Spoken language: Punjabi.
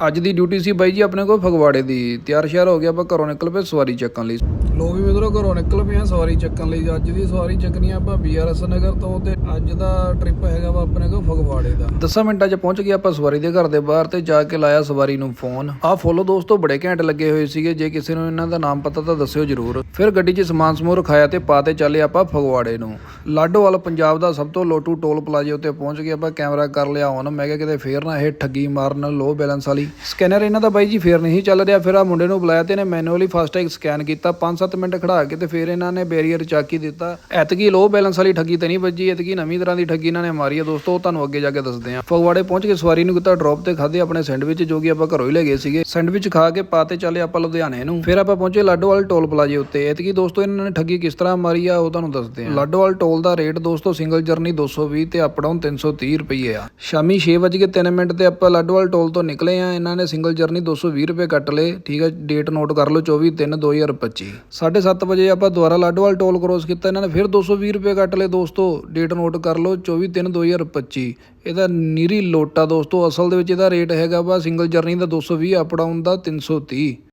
ਅੱਜ ਦੀ ਡਿਊਟੀ ਸੀ ਬਾਈ ਜੀ ਆਪਣੇ ਕੋਲ ਫਗਵਾੜੇ ਦੀ। ਤਿਆਰ ਸ਼ਿਆਰ ਹੋ ਗਿਆ ਆਪਾਂ ਘਰੋਂ ਨਿਕਲ ਪਏ ਸਵਾਰੀ ਚੱਕਣ ਲਈ। ਲੋ ਵੀ ਮਿੱਤਰੋ ਘਰੋਂ ਨਿਕਲ ਪਏ ਆ ਸਵਾਰੀ ਚੱਕਣ ਲਈ। ਅੱਜ ਦੀ ਸਵਾਰੀ ਚੱਕਣੀ ਆ ਆਪਾਂ ਬੀਆਰਐਸ ਨਗਰ ਤੋਂ ਤੇ ਅੱਜ ਦਾ ਟ੍ਰਿਪ ਹੈਗਾ ਵਾ ਆਪਣੇ ਕੋਲ ਫਗਵਾੜੇ ਦਾ। 10 ਮਿੰਟਾਂ 'ਚ ਪਹੁੰਚ ਗਏ ਆਪਾਂ ਸਵਾਰੀ ਦੇ ਘਰ ਦੇ ਬਾਹਰ ਤੇ ਜਾ ਕੇ ਲਾਇਆ ਸਵਾਰੀ ਨੂੰ ਫੋਨ ਆਹ ਫੋਲੋ ਦੋਸਤੋ ਬੜੇ ਘੈਂਟ ਲੱਗੇ ਹੋਏ ਸੀਗੇ। ਜੇ ਕਿਸੇ ਨੂੰ ਇਹਨਾਂ ਦਾ ਨਾਮ ਪਤਾ ਤਾਂ ਦੱਸਿਓ ਜਰੂਰ। ਫਿਰ ਗੱਡੀ 'ਚ ਸਮਾਨ ਸਮੂਹ ਰਖਾਇਆ ਤੇ ਪਾ ਤੇ ਚੱਲੇ ਆਪਾਂ ਫਗਵਾੜੇ ਨੂੰ। ਲਾਡੋਵਾਲ ਪੰਜਾਬ ਦਾ ਸਭ ਤੋਂ ਲੋਟੂ ਟੋਲ ਪਲਾਜ਼ੇ ਉੱਤੇ ਪਹੁੰਚ ਗਏ। ਆਪਾਂ ਕੈਮਰਾ ਕਰ ਲਿਆ ਔਨ ਮੈਂ ਕਿਹਾ ਕਿਤੇ ਫੇਰ ਨਾ ਇਹ ਠੱਗੀ ਮਾਰਨ ਲੋ ਬੈਲੈਂਸ ਵਾਲੀ ਸਕੈਨਰ ਇਹਨਾਂ ਦਾ ਬਾਈ ਜੀ ਫੇਰ ਨਹੀਂ ਚੱਲ ਰਿਹਾ। ਫਿਰ ਆ ਮੁੰਡੇ ਨੂੰ ਬੁਲਾਇਆ ਤੇ ਇਹਨੇ ਮੈਨੂਅਲੀ ਫਾਸਟੈਗ ਸਕੈਨ ਕੀਤਾ। 5-7 ਮਿੰਟ ਖੜਾ ਕੇ ਤੇ ਫਿਰ ਇਹਨਾਂ ਨੇ ਬੈਰੀਅਰ ਚਾਕੀ ਦਿੱਤਾ। ਐਤਕੀ ਲੋ ਬੈਲੈਂਸ ਵਾਲੀ ਠੱਗੀ ਤੇ ਨਹੀਂ ਵੱਜੀ। ਐਤਕੀ ਨਵੀਂ ਤਰ੍ਹਾਂ ਦੀ ਠੱਗੀ ਇਹਨਾਂ ਨੇ ਮਾਰੀ ਹੈ ਦੋਸਤੋ, ਉਹ ਤੁਹਾਨੂੰ ਅੱਗੇ ਜਾ ਕੇ ਦੱਸਦੇ ਹਾਂ ਫਗਵਾੜੇ ਪਹੁੰਚ ਕੇ ਸਵਾਰੀ ਨੂੰ ਕੀਤਾ ਡ੍ਰੌਪ ਤੇ ਖਾਦੇ ਆਪਣੇ ਸੈਂਡਵਿਚ ਜੋ ਕਿ ਆਪਾਂ ਘਰੋਂ ਹੀ ਲੈ ਗਏ ਸੀਗੇ। ਸੈਂਡਵਿਚ ਖਾ ਕੇ ਪਾਤੇ ਚੱਲੇ ਆਪਾਂ ਲੁਧਿਆਣੇ ਨੂੰ। ਫਿਰ ਆਪਾਂ ਪਹੁੰਚੇ ਲਾਡੋਵਾਲ ਟੋਲ ਪਲਾਜ਼ੇ ਉੱਤੇ। ਐਤਕੀ ਦੋਸਤੋ, ਇਹਨਾਂ ਨੇ ਠੱਗੀ ਕਿਸ ਤਰ੍ਹਾਂ ਮਾਰੀ ਆ, ਉਹ ਤੁਹਾਨੂੰ ਦੱਸਦੇ ਹਾਂ ਲਾਡੋਵਾਲ ਟੋਲ ਦਾ ਰੇਟ ਦੋਸਤੋ ਸਿੰਗਲ ਜਰਨੀ 220 ਤੇ ਅਪ ਡਾਊਨ 330 ਰੁਪਏ ਆ। ਸ਼ਾਮੀ 6:03 ਮਿੰਟ ਤੇ ਆਪਾਂ ਲਾਡੋਵਾਲ ਟੋਲ ਤੋਂ ਨਿਕਲੇ ਆ। ਇਹਨਾਂ ਨੇ ਸਿੰਗਲ ਜਰਨੀ 220 ਰੁਪਏ ਕੱਟ ਲਏ, ਠੀਕ ਹੈ ਡੇਟ ਨੋਟ ਕਰ ਲਓ 24/3/2025 7:30 ਵਜੇ ਆਪਾਂ ਦੁਬਾਰਾ ਲਾਡੋਵਾਲ ਟੋਲ ਕ੍ਰੋਸ ਕੀਤਾ, ਇਹਨਾਂ ਨੇ ਫਿਰ 220 ਰੁਪਏ ਕੱਟ ਲਏ ਦੋਸਤੋ ਡੇਟ ਨੋਟ ਕਰ ਲਓ 24/3/2025 ਇਹਦਾ ਨੀਰੀ ਲੋਟਾ ਦੋਸਤੋ, ਅਸਲ ਦੇ ਵਿੱਚ ਇਹਦਾ ਰੇਟ ਹੈਗਾ ਵਾ ਸਿੰਗਲ ਜਰਨੀ ਦਾ 220 ਅਪ ਡਾਊਨ ਦਾ 330